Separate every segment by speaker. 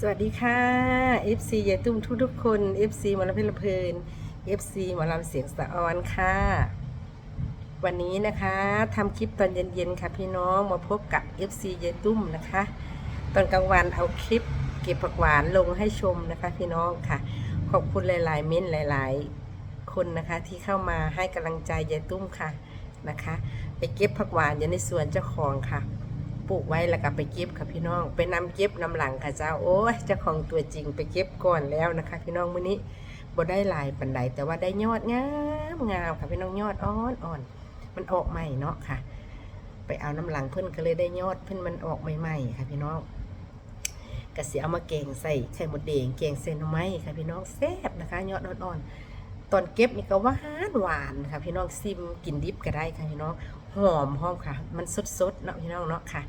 Speaker 1: สวัสดีค่ะ FC ยายตุ้มทุกทุกๆคน FC หมอลำเพลินเพลิน FC หมอลำเสียงสะออนค่ะ วันนี้นะคะทำคลิปตอนเย็นๆค่ะพี่น้องมาพบกับ FC ยายตุ้มนะคะ ตอนกลางวันเอาคลิปเก็บผักหวานลงให้ชมนะคะพี่น้องค่ะ ขอบคุณหลายๆ เม้นหลาย ๆ คนนะคะที่เข้ามาให้กำลังใจยายตุ้มค่ะนะคะ ไปเก็บผักหวานอยู่ในสวนเจ้าของค่ะ ปลูกไว้แล้วก็ไปเก็บค่ะพี่น้อง ไปนำเก็บนำหลังค่ะเจ้าโอ้ยเจ้าของตัวจริงไปเก็บก่อนแล้วนะคะ พี่น้องมื้อนี้บ่ได้หลายปันใดแต่ว่าได้ยอดงามงามค่ะพี่น้องยอดอ่อนอ่อนมันออกใหม่เนาะค่ะ ไปเอาน้ำหลังเพิ่นก็เลยได้ยอดเพิ่นมันออกใหม่ๆค่ะพี่น้องก็สิเอามาแกงใส่ไข่มดแดงแกงเส้นไม้ค่ะพี่น้องแซ่บนะคะ ยอดอ่อนๆ ตอนเก็บนี่ก็หวานหวานค่ะพี่น้องซิมกินดิบก็ได้ค่ะพี่น้องหอมหอมค่ะ มันสดๆเนาะพี่น้องเนาะค่ะ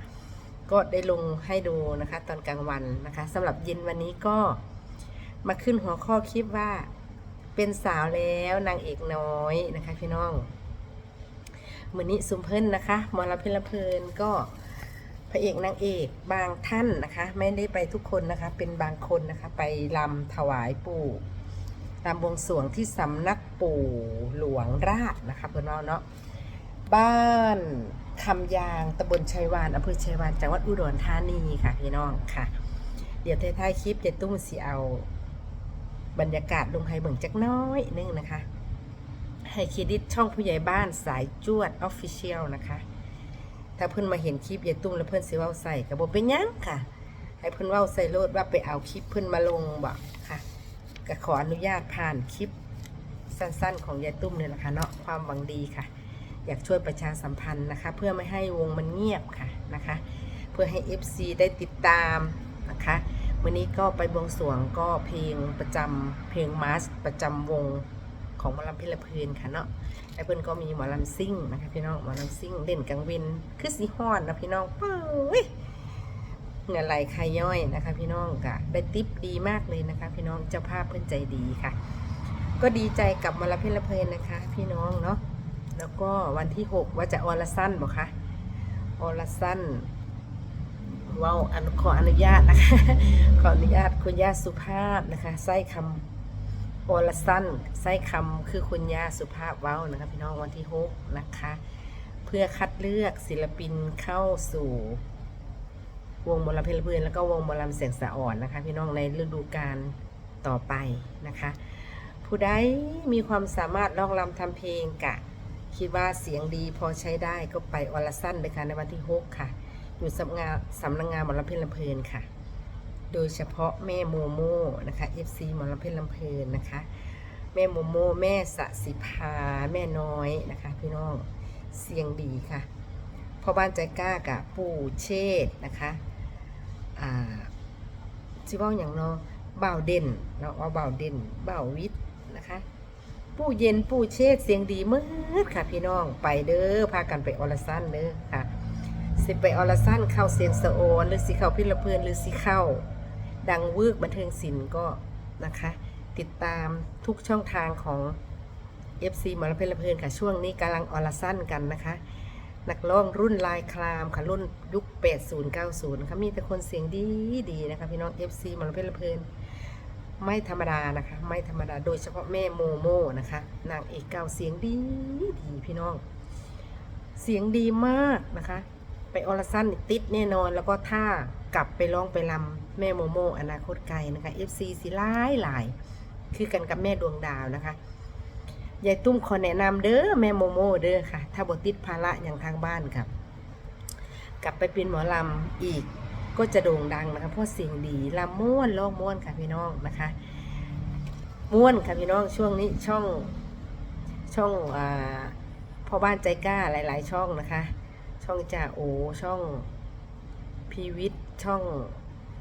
Speaker 1: ก็ได้ลงให้ดูนะคะ ตอนกลางวันนะคะสำหรับเย็นวันนี้ก็มาขึ้นหัวข้อคลิปว่า เป็นสาวแล้วนางเอกน้อยนะคะ พี่น้องมือนี้ซุมเพิ่นนะคะมอลำเพลินเพลินก็พระเอกนางเอกบางท่านนะคะ ไม่ได้ไปทุกคนนะคะ เป็นบางคนนะคะ ไปลำถวายปู่ ลำบวงสวงที่สำนักปู่หลวงราชนะคะเพื่อนเราเนาะบ้านคำยางตำบลชัยวานอำเภอชัยวานจังหวัดอุดรธานีค่ะพี่น้องค่ะ เดี๋ยวท้ายๆคลิปจะตุ้มสีเอา บรรยากาศลงให้เบิ่งจักน้อยนึงนะคะ ให้เครดิตช่องผู้ใหญ่บ้านสายจวดออฟฟิเชียลนะคะ ถ้าเพิ่อนมาเห็นคลิปยายตุ้มแล้วเพิ่อนสิเว้าใส่ก็บ่เป็นยังค่ะ ให้เพิ่อนเว้าใส่โลดว่าไปเอาคลิปเพิ่อนมาลงบ่ค่ะ ก็ขออนุญาตผ่านคลิปสั้นๆ ของยายตุ้มเนี่ยนะคะเนาะความหวังดีค่ะ อยากช่วยประชาสัมพันธ์นะคะ เพื่อไม่ให้วงมันเงียบค่ะนะคะ เพื่อให้ FC ได้ติดตามนะคะวันนี้ก็ไปบวงสรวงก็เพลงประจำเพลงมาสประจำวงของหมอลำเพลเพลินค่ะเนาะไอ้เพิ่นก็มีหมอลำซิ่งนะคะพี่น้องหมอลำซิ่งเล่นกลางเวนคือสีฮ้อนนะพี่น้องเป้ย เงินไหลใครย่อยนะคะ พี่น้องกะได้ติปดีมากเลยนะคะ พี่น้องเจ้าภาพเพิ่นใจดีค่ะ ก็ดีใจกับมอลเพลเพลินนะคะ พี่น้องเนาะแล้วก็วันที่ 6 ว่าจะออลสั้นบอกคะออลสั้นเว้าอันขออนุญาตนะคะ ขออนุญาตคุณย่าสุภาพนะคะใส่คำออลสั้นใส่คำคือคุณย่าสุภาพเว้านะคะ พี่น้องวันที่ 6 นะคะ เพื่อคัดเลือกศิลปินเข้าสู่ วงมอลำเพลินเพลินแล้วก็วงมอลำเสียงสะอ่อนนะคะ พี่น้องในฤดูกาลต่อไปนะคะ ผู้ใดมีความสามารถร้องรำทำเพลงกะ คิดว่าเสียงดีพอใช้ได้ก็ไปออลสั้นเลยค่ะในวันที่ 6 ค่ะ อยู่สำนักงานสำนักงานหมอลำเพลิลำเพลินค่ะ โดยเฉพาะแม่โมโมนะคะ FC หมอลำเพลิลำเพลินนะคะ แม่โมโมแม่สสิภาแม่น้อยนะคะ พี่น้องเสียงดีค่ะพ่อบ้านใจกล้ากับปู่เชษนะคะ อ่าชิว่าอย่างเนาะเบาเด่นเนาะว่าบ่าเด่นเบาวิทย์นะคะ ผู้เย็นผู้เชษเสียงดีมืดค่ะพี่น้องไปเด้อพากันไปออลสั้นเด้อค่ะ สิไปออลสั้นเข้าเสียงสะโอนหรือสิเข้าพิลเพลินหรือสิเข้า ดังวืกบันเทิงศิลป์ก็นะคะ ติดตามทุกช่องทางของ FC หมอลำเพลินเพลินค่ะช่วงนี้กำลังออลสั้นกันนะคะ นักร้องรุ่นลายคลามค่ะรุ่นยุค 80 90นะคะมีแต่คนเสียงดีดีนะคะพี่น้อง FC มอลเพลินเพลินไม่ธรรมดานะคะ ไม่ธรรมดาโดยเฉพาะแม่โมโมนะคะนางเอกเก่าเสียงดีดีพี่น้อง เสียงดีมากนะคะ ไปออลสันนี่ติดแน่นอนแล้วก็ถ้ากลับไปร้องไปลำแม่โมโมอนาคตไกลนะคะ FC สิหลายหลาย คือกันกับแม่ดวงดาวนะคะ ยายตุ้มขอแนะนำเด้อแม่โมโมเด้อค่ะ ถ้าบติดภาระอย่างทางบ้านครับ กลับไปเป็นหมอลำอีกก็จะโด่งดังนะคะเพราะเสียงดีลำม้วนร้องม้วนค่ะพี่น้องนะคะม้วนค่ะพี่น้องช่วงนี้ช่องช่องอพ่อบ้านใจกล้าหลาย ๆ ช่องนะคะ ช่องจ่าโอช่องพีวิทช่อง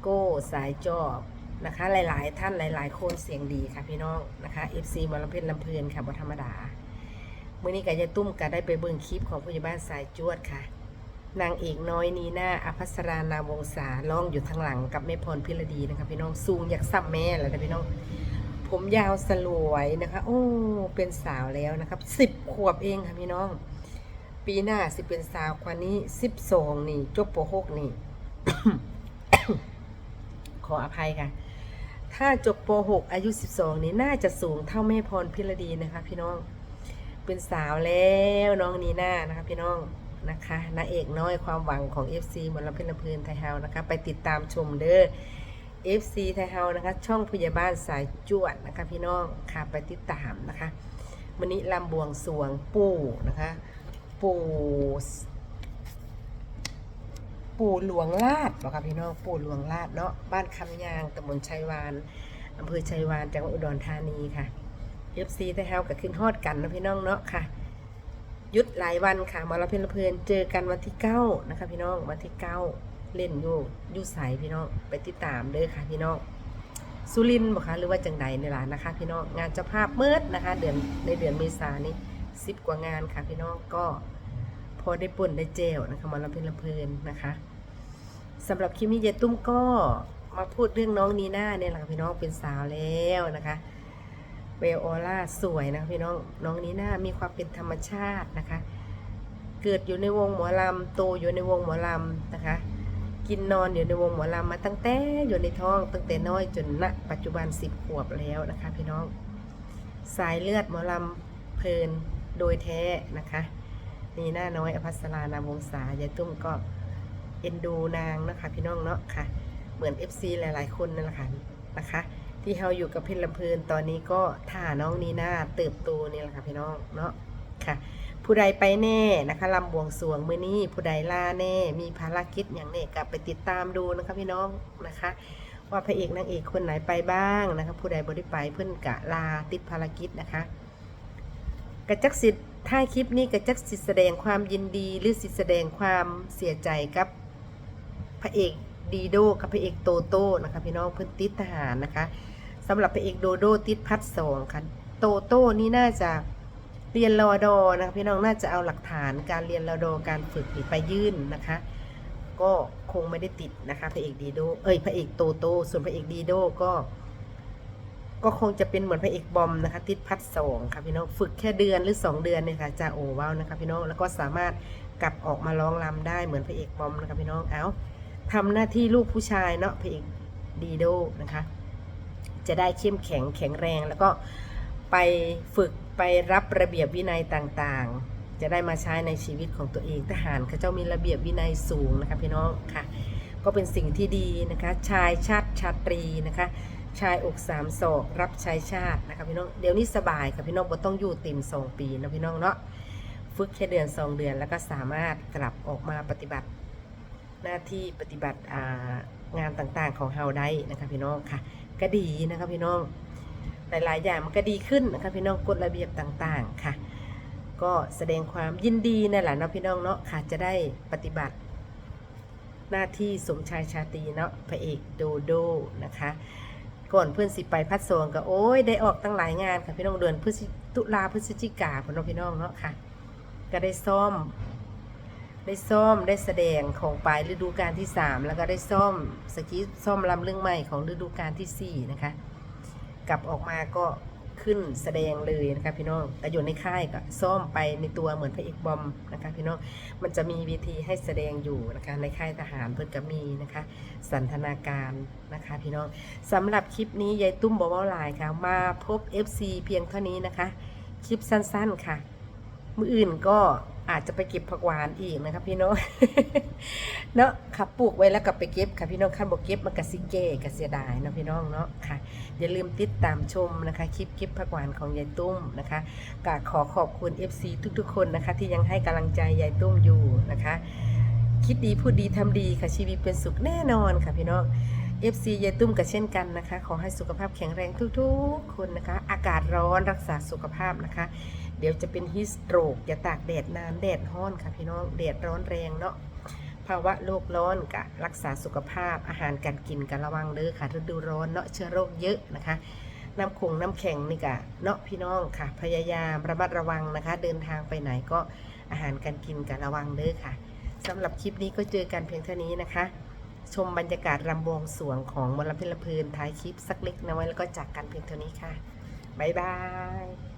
Speaker 1: โก้สายจอบ นะคะ หลาย ๆ ท่านหลาย ๆ คนเสียงดีค่ะพี่น้องนะคะ FC หมอลำเพลินลำเพลินค่ะบธรรมดาเมื่อนี้กายายตุ้มก็ได้ไปเบิ่งคลิปของผู้ใหญ่บ้านสายจวดค่ะ นางเอกน้อยนีน่าอภัสรานาวงศาร้องอยู่ทางหลังกับแม่พรพิรดีนะคะพี่น้องสูงอยากซ้ำแม่แล้วนะพี่น้อง ผมยาวสลวยนะคะ โอ้เป็นสาวแล้วนะครับสิบขวบเองค่ะพี่น้อง ปีหน้าสิเป็นสาวกว่านี้สิบสองนี่จบปหกนี่ขออภัยค่ะ ถ้าจบป .6 อายุ 12 นี้น่าจะสูงเท่าแม่พรพิรดีนะคะ พี่น้อง เป็นสาวแล้วน้องนีน่านะคะ พี่น้องนะคะนางเอกน้อยความหวังของ FC หมอลำเพลินลำเพลินไทยเฮานะคะ ไปติดตามชมเด้อ FC ไทยเฮานะคะ ช่องพยาบานสายจวดนะคะ พี่น้องค่ะไปติดตามนะคะวันนี้ลำบวงสวงปู่นะคะ ปู่ ปู่หลวงลาดบอกค่ะพี่น้องปู่หลวงลาดเนาะบ้านคำยางตำบลชัยวานอำเภอชัยวานจังหวัดอุดรธานีค่ะ FC ไทยเฮากับขึ้นฮอดกันนะพี่น้องเนาะค่ะยุดหลายวันค่ะ มาเราเพลินเพลินเจอกันวันที่เก้านะคะ พี่น้องวันที่เก้าเล่นอยู่อยู่ใสพี่น้องไปติดตามเด้อค่ะ พี่น้องสุรินบอกค่ะหรือว่าจังใดในร้านนะคะ พี่น้องงานเจ้าภาพเมิดนะคะ เดือนในเดือนเมษานี้สิบกว่างานค่ะ พี่น้องก็ อได้ป่นได้เจลนะคะหมาเราเพลินเพลินนะคะสำหรับคลิปนี้เยตุ้มก็มาพูดเรื่องน้องนีน่าเนี่ยแหละค่ะพี่น้องเป็นสาวแล้วนะคะเบลโอล่าสวยนะคะพี่น้องน้องนีน่ามีความเป็นธรรมชาตินะคะ เกิดอยู่ในวงหมอลำโตอยู่ในวงหมอลำนะคะ กินนอนอยู่ในวงหมอลำมาตั้งแต่อยู่ในท้องตั้งแต่น้อยจนณปัจจุบันสิบขวบแล้วนะคะ พี่น้องสายเลือดหมอลำเพลินโดยแท้นะคะ นี่หน้าน้อยอภัสรานามวงศายายตุ้มก็เอ็นดูนางนะคะพี่น้องเนาะค่ะ เหมือน FC หลายๆ คนนั่นแหละค่ะนะคะ ที่เราอยู่กับเพชรลำเพลินตอนนี้ก็ท่าน้องนีน่าเติบโตนี่แหละค่ะพี่น้องเนาะค่ะ ผู้ใดไปแน่นะคะลำบวงสวงมือนี้ผู้ใดล่าแน่มีภารกิจอย่างแน่กลับไปติดตามดูนะคะพี่น้องนะคะ ว่าพระเอกนางเอกคนไหนไปบ้างนะคะผู้ใดบ่ได้ไปเพื่อนกะลาติดภารกิจนะคะกระจักสิทธิ์ ท้าคลิปนี้กระจักสิทธิ์แสดงความยินดีหรือสิทธิ์แสดงความเสียใจกับพระเอกดีโดกับพระเอกโตโต้นะคะพี่น้องเพื่อนติดทหารนะคะสำหรับพระเอกโดโดติดพัดสองค่ะโตโต้นี่น่าจะเรียนรอดอนะคะพี่น้องน่าจะเอาหลักฐานการเรียนรอดอการฝึกไปยื่นนะคะ ก็คงไม่ได้ติดนะคะพระเอกดีโดเอ้ยพระเอกโตโต้ส่วนพระเอกดีโดก็ ก็คงจะเป็นเหมือนพระเอกบอมนะคะติดพัดสองค่ะพี่น้องฝึกแค่เดือนหรือ 2 เดือนเนี่ยค่ะจะโอว้าวนะคะพี่น้องแล้วก็สามารถกลับออกมาร้องรำได้เหมือนพระเอกบอมนะคะพี่น้องเอาทำหน้าที่ลูกผู้ชายเนาะพระเอกดีโดนะคะ จะได้เข้มแข็งแข็งแรงแล้วก็ไปฝึกไปรับระเบียบวินัยต่างๆ จะได้มาใช้ในชีวิตของตัวเองทหารเขาเจ้ามีระเบียบวินัยสูงนะคะพี่น้องค่ะ ก็เป็นสิ่งที่ดีนะคะ ชายชาติชาตรีนะคะ ชายอกสามศอกรับใช้ชาตินะคะพี่น้องเดี๋ยวนี้สบายค่ะพี่น้องบ่ต้องอยู่ติมสองปีนะพี่น้องเนาะฝึกแค่เดือนสองเดือนแล้วก็สามารถกลับออกมาปฏิบัติหน้าที่ปฏิบัติงานต่างๆของเฮาได้นะคะพี่น้องค่ะ ก็ดีนะคะพี่น้องหลายๆอย่างมันก็ดีขึ้นนะคะพี่น้องกฎระเบียบต่างๆค่ะ ก็แสดงความยินดีนั่นแหละเนาะพี่น้องเนาะค่ะจะได้ปฏิบัติ หน้าที่สมชายชาตีเนาะพระเอกโดโดนะคะ ก่อนเพื่อนสิไปพัดโซงก็โอ้ยได้ออกตั้งหลายงานค่ะพี่น้องเดือนพฤศจิตุลาพฤศจิกาพี่น้องพี่น้องเนาะค่ะ ก็ได้ซ่อม ได้ซ่อมได้แสดงของปลายฤดูกาลที่ 3 แล้วก็ได้ซ่อมสกีซ่อมลำเรื่องใหม่ของฤดูกาลทีสี่4นะคะกลับออกมาก็ ขึ้นแสดงเลยนะคะพี่น้อง แต่อยู่ในค่ายก็ซ่อมไปในตัวเหมือนพระเอกบอมนะคะพี่น้อง มันจะมีวิธีให้แสดงอยู่นะคะในค่ายทหารเพื่อนก็มีนะคะ สันทนาการนะคะพี่น้องสำหรับคลิปนี้ยายตุ้มบอกว่าลายค่ะมาพบ FC เพียงเท่านี้นะคะ คลิปสั้นๆค่ะ มืออื่นก็ อาจจะไปเก็บผักหวานอีกนะคะพี่น้อง เนาะค่ะปลูกไว้แล้วก็ไปเก็บค่ะพี่น้องขั้นบอกเก็บมันกสิเก้กเสียดายเนาะพี่น้องเนาะค่ะ อย่าลืมติดตามชมนะคะคลิปเก็บผักหวานของยายตุ้มนะคะกขอขอบคุณ FC ทุกๆ คนนะคะ ที่ยังให้กำลังใจยายตุ้มอยู่นะคะ คิดดีพูดดีทำดีค่ะชีวิตเป็นสุขแน่นอนค่ะพี่น้อง FC ยายตุ้มก็เช่นกันนะคะ ขอให้สุขภาพแข็งแรงทุกๆ คนนะคะ อากาศร้อนรักษาสุขภาพนะคะ เดี๋ยวจะเป็นฮิสโตรกอย่าตากแดดนานแดดร้อนค่ะพี่น้องแดดร้อนแรงเนาะภาวะโลกร้อนกะรักษาสุขภาพอาหารการกินกันระวังเด้อค่ะฤดูร้อนเนาะเชื้อโรคเยอะนะคะน้ำคงน้ำแข็งนี่กะเนาะพี่น้องค่ะ พยายามระมัดระวังนะคะ เดินทางไปไหนก็อาหารการกินกันระวังเด้อค่ะสำหรับคลิปนี้ก็เจอกันเพียงเท่านี้นะคะ ชมบรรยากาศรำบวงสวงของมลพิลเพลินท้ายคลิปสักเล็กน้อยแล้วก็จากกันเพียงเท่านี้ค่ะบ๊ายบาย